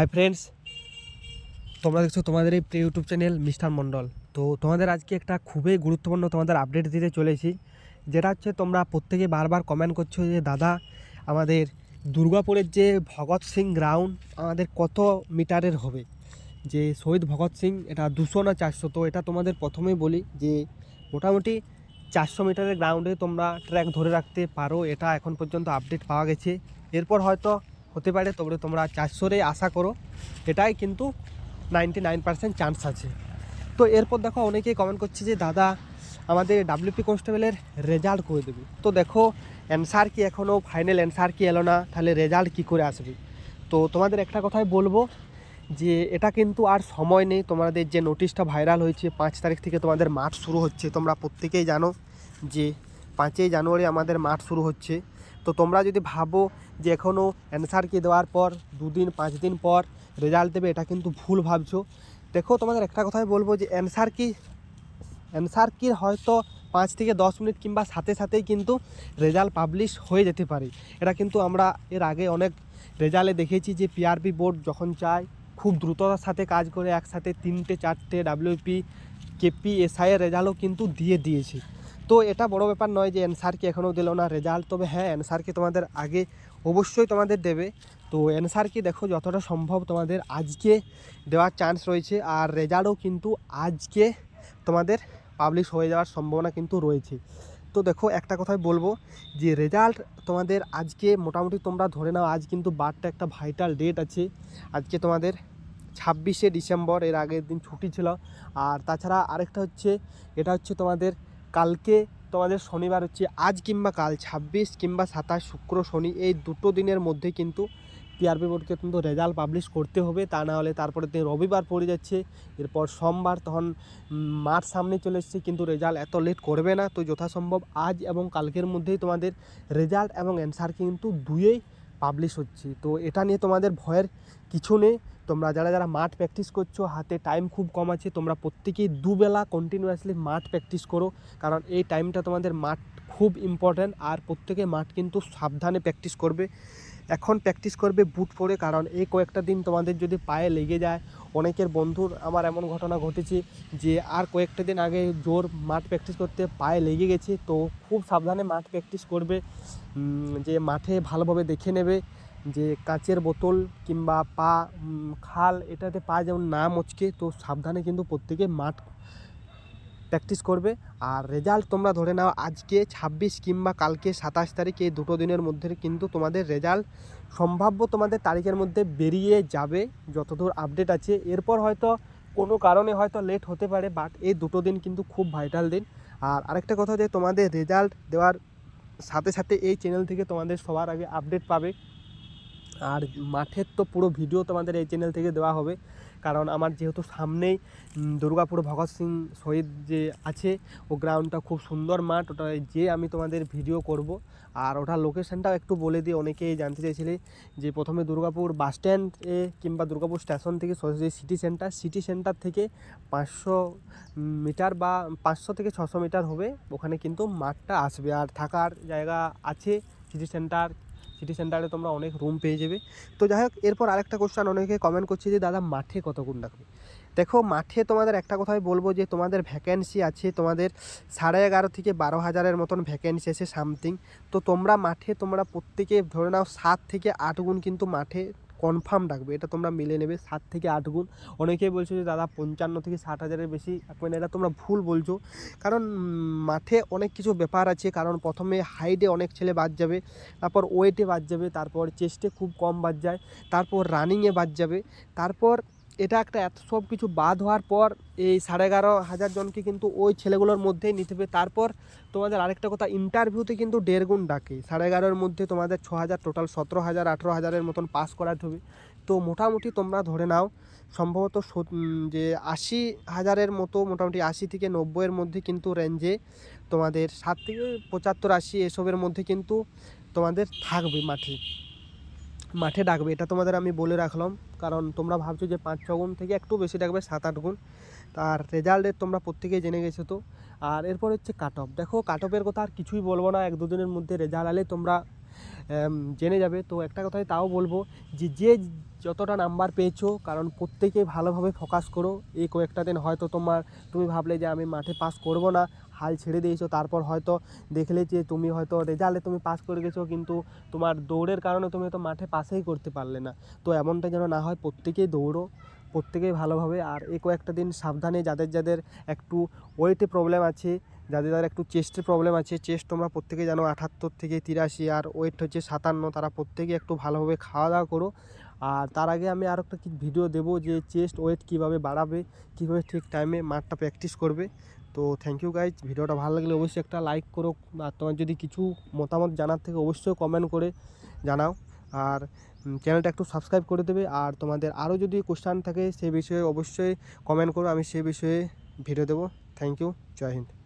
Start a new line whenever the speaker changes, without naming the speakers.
Hi friends তোমরা দেখছ তোমাদের এই ইউটিউব চ্যানেল মিস্টার মণ্ডল। তো তোমাদের আজকে একটা খুবই গুরুত্বপূর্ণ তোমাদের আপডেট দিতে চলেছি, যেটা হচ্ছে তোমরা প্রত্যেকে বারবার কমেন্ট করছ যে, দাদা, আমাদের দুর্গাপুরের যে ভগৎ সিং গ্রাউন্ড আমাদের কত মিটারের হবে? যে শহীদ ভগৎ সিং, এটা দুশো না চারশো? তো এটা তোমাদের প্রথমেই বলি যে, মোটামুটি চারশো মিটারের গ্রাউন্ডে তোমরা ট্র্যাক ধরে রাখতে পারো। এটা এখন পর্যন্ত আপডেট পাওয়া গেছে। এরপর হয়তো হতে পারে, তবে তোমরা চারশোরে আশা করো। এটাই কিন্তু নাইনটি নাইন পার্সেন্ট চান্স আছে। তো এরপর দেখো, অনেকেই কমেন্ট করছে যে, দাদা, আমাদের ডাব্লিউপি কনস্টেবলের রেজাল্ট করে দেবে। তো দেখো অ্যান্সার কি এখনও ফাইনাল অ্যান্সার কি এলো না? তাহলে রেজাল্ট কি করে আসবে? তো তোমাদের একটা কথাই বলব, যে এটা কিন্তু আর সময় নেই। তোমাদের যে নোটিশটা ভাইরাল হয়েছে, পাঁচ তারিখ থেকে তোমাদের মাঠ শুরু হচ্ছে। তোমরা প্রত্যেকেই জানো যে পাঁচই জানুয়ারি আমাদের মাঠ শুরু হচ্ছে। তো তোমরা যদি ভাবো যে এখনও অ্যান্সার কি দেওয়ার পর, দুদিন, পাঁচ দিন পর রেজাল্ট দেবে, এটা কিন্তু ভুল ভাবছ। দেখো, তোমাদের একটা কথাই বলব যে অ্যান্সার কি অ্যান্সার কি হয়তো পাঁচ থেকে দশ মিনিট কিংবা সাথে সাথেই কিন্তু রেজাল্ট পাবলিশ হয়ে যেতে পারে। এটা কিন্তু আমরা এর আগে অনেক রেজাল্টে দেখেছি যে পিআরপি বোর্ড যখন চায়, খুব দ্রুততার সাথে কাজ করে, একসাথে তিনটে, চারটে ডাব্লিউপি কেপি এসআই এর রেজাল্টও কিন্তু দিয়ে দিয়েছে। তো এটা বড় ব্যাপার নয় যে অ্যান্সারকে এখনও দিল না রেজাল্ট তবে হ্যাঁ অ্যান্সারকে তোমাদের আগে অবশ্যই তোমাদের দেবে। তো অ্যান্সার কি দেখো, যতটা সম্ভব তোমাদের আজকে দেওয়ার চান্স রয়েছে। আর রেজাল্টও কিন্তু আজকে তোমাদের পাবলিশ হয়ে যাওয়ার সম্ভাবনা কিন্তু রয়েছে। তো দেখো, একটা কথাই বলব যে রেজাল্ট তোমাদের আজকে মোটামুটি তোমরা ধরে নাও, আজ কিন্তু বারটা একটা ভাইটাল ডেট আছে। আজকে তোমাদের ছাব্বিশে ডিসেম্বর, এর আগের দিন ছুটি ছিল। আর তাছাড়া আরেকটা হচ্ছে, এটা হচ্ছে তোমাদের কালকে তোমাদের শনিবার হচ্ছে, আজ কিংবা কাল, ছাব্বিশ কিংবা সাতাশ শুক্র শনি, এই দুটো দিনের মধ্যে কিন্তু টিআরপি বোর্ডকে কিন্তু রেজাল্ট পাবলিশ করতে হবে। তা না হলে তারপরে দিন রবিবার পড়ে যাচ্ছে, এরপর সোমবার তখন মাঠ সামনে চলে এসছে, কিন্তু রেজাল্ট এত লেট করবে না। তো যথাসম্ভব আজ এবং কালকের মধ্যেই তোমাদের রেজাল্ট এবং অ্যান্সার কিন্তু দুয়েই পাবলিশ হচ্ছে। তো এটা নিয়ে তোমাদের ভয়ের কিছু নেই। তোমরা যারা যারা মাঠ প্র্যাকটিস করছ, হাতে টাইম খুব কম আছে, তোমরা প্রত্যেকেই দুবেলা কন্টিনিউয়াসলি মাঠ প্র্যাকটিস করো। কারণ এই টাইমটা তোমাদের মাঠ খুব ইম্পর্ট্যান্ট আর প্রত্যেকে মাঠ কিন্তু সাবধানে প্র্যাকটিস করবে। এখন প্র্যাকটিস করবে বুট পরে, কারণ এই কয়েকটা দিন তোমাদের যদি পায়ে লেগে যায়, অনেকের বন্ধুর আমার এমন ঘটনা ঘটেছে যে আর কয়েকটা দিন আগে জোর মাঠ প্র্যাকটিস করতে পায়ে লেগে গেছে, তো খুব সাবধানে মাঠ প্র্যাকটিস করবে। যে মাঠে ভালোভাবে দেখে নেবে। যে কাচের বোতল কিংবা পা খাল, এটাতে পা যেমন না মচকে, তো সাবধানে কিন্তু প্রত্যেকে মাঠ প্র্যাকটিস করবে। আর রেজাল্ট তোমরা ধরে নাও, আজকে ছাব্বিশ কিংবা কালকে সাতাশ তারিখ এই দুটো দিনের মধ্যে কিন্তু তোমাদের রেজাল্ট সম্ভাব্য তোমাদের তারিখের মধ্যে বেরিয়ে যাবে, যতদূর আপডেট আছে। এরপর হয়তো কোনো কারণে হয়তো লেট হতে পারে বাট এই দুটো দিন কিন্তু খুব ভাইটাল দিন। আর আরেকটা কথা যে তোমাদের রেজাল্ট দেওয়ার সাথে সাথে এই চ্যানেল থেকে তোমাদের সবার আগে আপডেট পাবে। আর মাঠের তো পুরো ভিডিও তোমাদের এই চ্যানেল থেকে দেওয়া হবে। কারণ আমার যেহেতু সামনেই দুর্গাপুর ভগৎ সিং শহীদ যে আছে, ও গ্রাউন্ডটা খুব সুন্দর মাঠ ওটা যে আমি তোমাদের ভিডিও করব। আর ওটার লোকেশনটাও একটু বলে দিয়ে অনেকেই জানতে চাইছিলে যে প্রথমে দুর্গাপুর বাস স্ট্যান্ডে কিংবা দুর্গাপুর স্টেশন থেকে সোজাসুজি সিটি সেন্টার সিটি সেন্টার থেকে পাঁচশো মিটার বা পাঁচশো থেকে ছশো মিটার হবে। ওখানে কিন্তু মাঠটা আসবে। আর থাকার জায়গা আছে সিটি সেন্টার সিটি সেন্টারে তোমরা অনেক রুম পেয়ে যাবে। তো যাই হোক, এরপর আরেকটা কোশ্চান অনেকে কমেন্ট করছে যে, দাদা, মাঠে কত গুণ রাখবে? দেখো, মাঠে তোমাদের একটা কথাই বলব যে, তোমাদের ভ্যাকেন্সি আছে, তোমাদের সাড়ে এগারো থেকে বারো হাজারের মতন ভ্যাকেন্সি আছে সামথিং তো তোমরা মাঠে, তোমরা প্রত্যেকে ধরে নাও, সাত থেকে আট গুণ কিন্তু মাঠে কনফার্ম ডাকবে এটা তোমরা মিলে নেবে, সাত থেকে আট গুণ। অনেকেই বলছো যে, দাদা, পঞ্চান্ন থেকে ষাট হাজারের বেশি মানে এটা তোমরা ভুল বলছো। কারণ মাঠে অনেক কিছু ব্যাপার আছে। কারণ প্রথমে হাইটে অনেক ছেলে বাদ যাবে, তারপর ওয়েটে বাদ যাবে, তারপর চেস্টে খুব কম বাদ যায়, তারপর রানিংয়ে বাদ যাবে, তারপর এটা একটা এত, সব কিছু বাদ হওয়ার পর এই সাড়ে এগারো হাজার জনকে কিন্তু ওই ছেলেগুলোর মধ্যেই নিতে হবে। তারপর তোমাদের আরেকটা কথা ইন্টারভিউতে কিন্তু দেড় গুণ ডাকে সাড়ে এগারোর মধ্যে তোমাদের ছ হাজার টোটাল সতেরো হাজার, আঠেরো হাজারের মতন পাস করাতে হবে। তো মোটামুটি তোমরা ধরে নাও, সম্ভবত যে আশি হাজারের মতো, মোটামুটি আশি থেকে নব্বইয়ের মধ্যে কিন্তু রেঞ্জে তোমাদের সাত থেকে পঁচাত্তর, আশি এসবের মধ্যে কিন্তু তোমাদের থাকবে মাঠে। মাঠে ডাকবে, এটা তোমাদের আমি বলে রাখলাম। কারণ তোমরা ভাবছ যে পাঁচ, ছ গুণ থেকে একটু বেশি ডাকবে, সাত, আট গুণ। তার রেজাল্টের তোমরা প্রত্যেকেই জেনে গেছো তো। আর এরপর হচ্ছে কাট অফ দেখো কাট অফের কথা আর কিছুই বলব না, এক দুদিনের মধ্যে রেজাল্ট আলে তোমরা জেনে যাবে। তো একটা কথাই তাও বলব যে যে যতটা নাম্বার পেয়েছ, কারণ প্রত্যেকেই ভালোভাবে ফোকাস করো। এই কয়েকটা দিন হয়তো তোমার, তুমি ভাবলে যে আমি মাঠে পাস করব না। হাল ছেড়ে দিয়েছ, তারপর হয়তো দেখলে যে তুমি হয়তো রেজাল্টে তুমি পাস করে গেছো, কিন্তু তোমার দৌড়ের কারণে তুমি তো মাঠে পাসেই করতে পারলে না। তো এমনটা যেন না হয়, প্রত্যেকেই দৌড়ো, প্রত্যেকেই ভালোভাবে। আর এই কয়েকটা দিন সাবধানে যাদের যাদের একটু ওয়েটে প্রবলেম আছে, যাদের যাদের একটু চেস্টের প্রবলেম আছে চেস্ট তোমরা প্রত্যেকে জানো আঠাত্তর থেকে তিরাশি, আর ওয়েট হচ্ছে সাতান্ন, তারা প্রত্যেকে একটু ভালোভাবে খাওয়া দাওয়া করো। আর তার আগে আমি আর একটা ভিডিও দেবো যে চেস্ট ওয়েট কীভাবে বাড়াবে, কীভাবে ঠিক টাইমে মাঠটা প্র্যাকটিস করবে। তো থ্যাংক ইউ গাইজ ভিডিওটা ভালো লাগলে অবশ্যই একটা লাইক করো। আর তোমার যদি কিছু মতামত জানার থেকে অবশ্যই কমেন্ট করে জানাও। আর চ্যানেলটা একটু সাবস্ক্রাইব করে দেবে। আর তোমাদের আরও যদি কোশ্চান থাকে সে বিষয়ে অবশ্যই কমেন্ট করো, আমি সে বিষয়ে ভিডিও দেবো। Thank you Jai Hind.